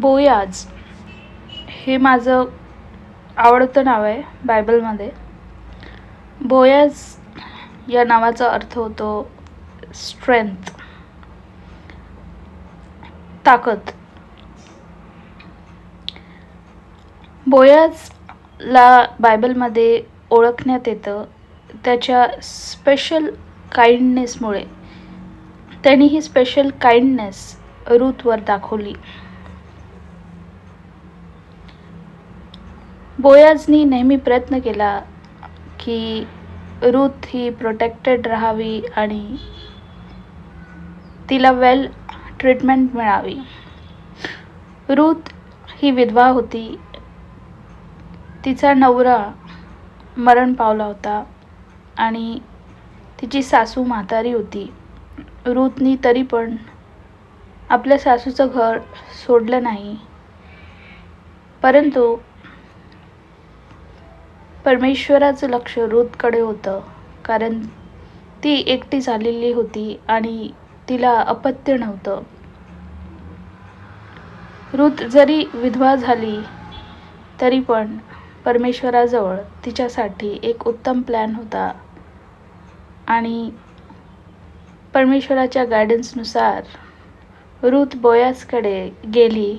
Boys हे माझं आवडतं नाव आहे बायबलमध्ये. बोयाज या नावाचा अर्थ होतो स्ट्रेंथ ताकद. बोयाजला बायबलमध्ये ओळखण्यात येतं त्याच्या स्पेशल काइंडनेसमुळे त्यांनी ही स्पेशल काइंडनेस रूथवर दाखवली. बोयाजनी नेहमी प्रयत्न केला की रूथ ही प्रोटेक्टेड राहावी आणि तिला वेल ट्रीटमेंट मिळावी. रूथ ही विधवा होती. तिचा नवरा मरण पावला होता आणि तिची सासू म्हातारी होती. रूथनी तरी पण आपल्या सासूचं घर सोडलं नाही. परंतु परमेश्वराचं लक्ष रूथकडे होतं. कारण ती एकटी झालेली होती आणि तिला अपत्य नव्हतं. रूथ जरी विधवा झाली तरी पण परमेश्वराजवळ तिच्यासाठी एक उत्तम प्लॅन होता. आणि परमेश्वराच्या गायडन्सनुसार रूथ बोयासकडे गेली.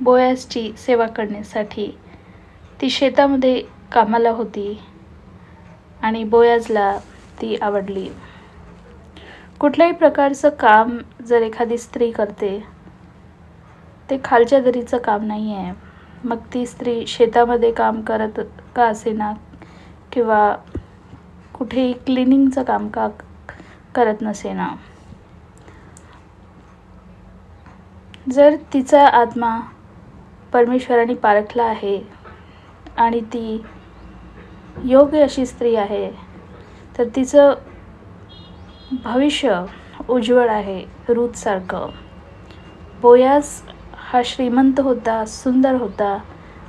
बोयासची सेवा करण्यासाठी ती शेतामध्ये कामाला होती आणि बोयाजला ती आवडली. कुठल्याही प्रकारचं काम जर एखादी स्त्री करते ते खालच्या दरीचं काम नाही आहे मग ती स्त्री शेतामध्ये काम करत का असेना? किंवा कुठेही क्लिनिंगचं काम का करत नसेना? जर तिचा आत्मा परमेश्वराने पारखला आहे आणि ती योग्य अशी स्त्री आहे तर तिचं भविष्य उज्ज्वल आहे रूथसारखं बोयास हा श्रीमंत होता सुंदर होता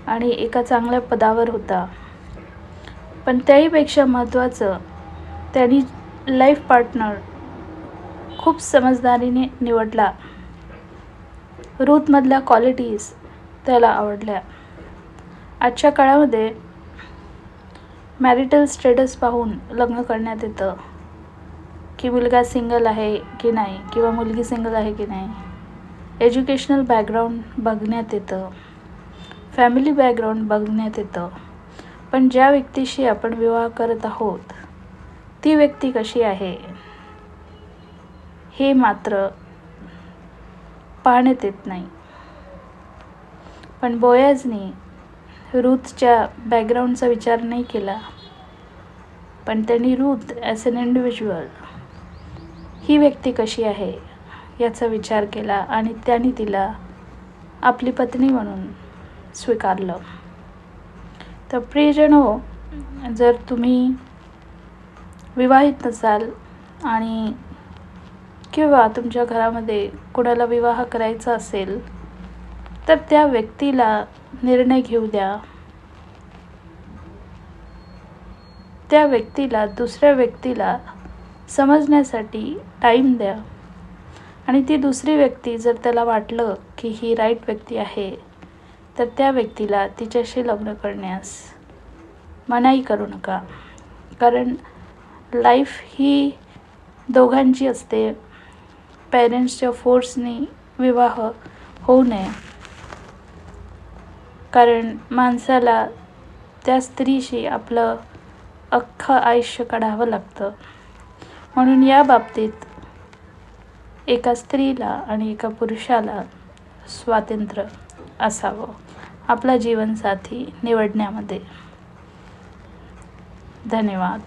आणि एका चांगल्या पदावर होता. पण त्याहीपेक्षा महत्त्वाचं त्यांनी लाईफ पार्टनर खूप समजदारीने निवडला. रूथमधल्या क्वालिटीज त्याला आवडल्या. आजच्या काळामध्ये मॅरिटल स्टेटस पाहून लग्न करण्यात येतं. की मुलगा सिंगल आहे की नाही किंवा मुलगी सिंगल आहे की नाही एज्युकेशनल बॅकग्राऊंड बघण्यात येतं. फॅमिली बॅकग्राऊंड बघण्यात येतं. पण ज्या व्यक्तीशी आपण विवाह करत आहोत ती व्यक्ती कशी आहे? हे मात्र पाहण्यात येत नाही. पण बोयाजनी रूथच्या बॅकग्राऊंडचा विचार नाही केला. पण त्यांनी रूथ ॲज अन इंडिव्हिज्युअल ही व्यक्ती कशी आहे याचा विचार केला आणि त्यांनी तिला आपली पत्नी म्हणून स्वीकारलं. तर प्रियजनो जर तुम्ही विवाहित नसाल आणि किंवा तुमच्या घरामध्ये कोणाला विवाह करायचा असेल तर त्या व्यक्तीला निर्णय घेऊ द्या. त्या व्यक्तीला दुसऱ्या व्यक्तीला समजण्यासाठी टाईम द्या. आणि ती दुसरी व्यक्ती जर त्याला वाटलं की ही राईट व्यक्ती आहे तर त्या व्यक्तीला तिच्याशी लग्न करण्यास मनाई करू नका. कारण लाईफ ही दोघांची असते. पेरेंट्सच्या फोर्सनी विवाह होऊ नये. कारण माणसाला त्या स्त्रीशी आपलं अख्खं आयुष्य काढावं लागतं. म्हणून या बाबतीत एका स्त्रीला आणि एका पुरुषाला स्वातंत्र्य असावं. आपला जीवनसाथी निवडण्यामध्ये. धन्यवाद.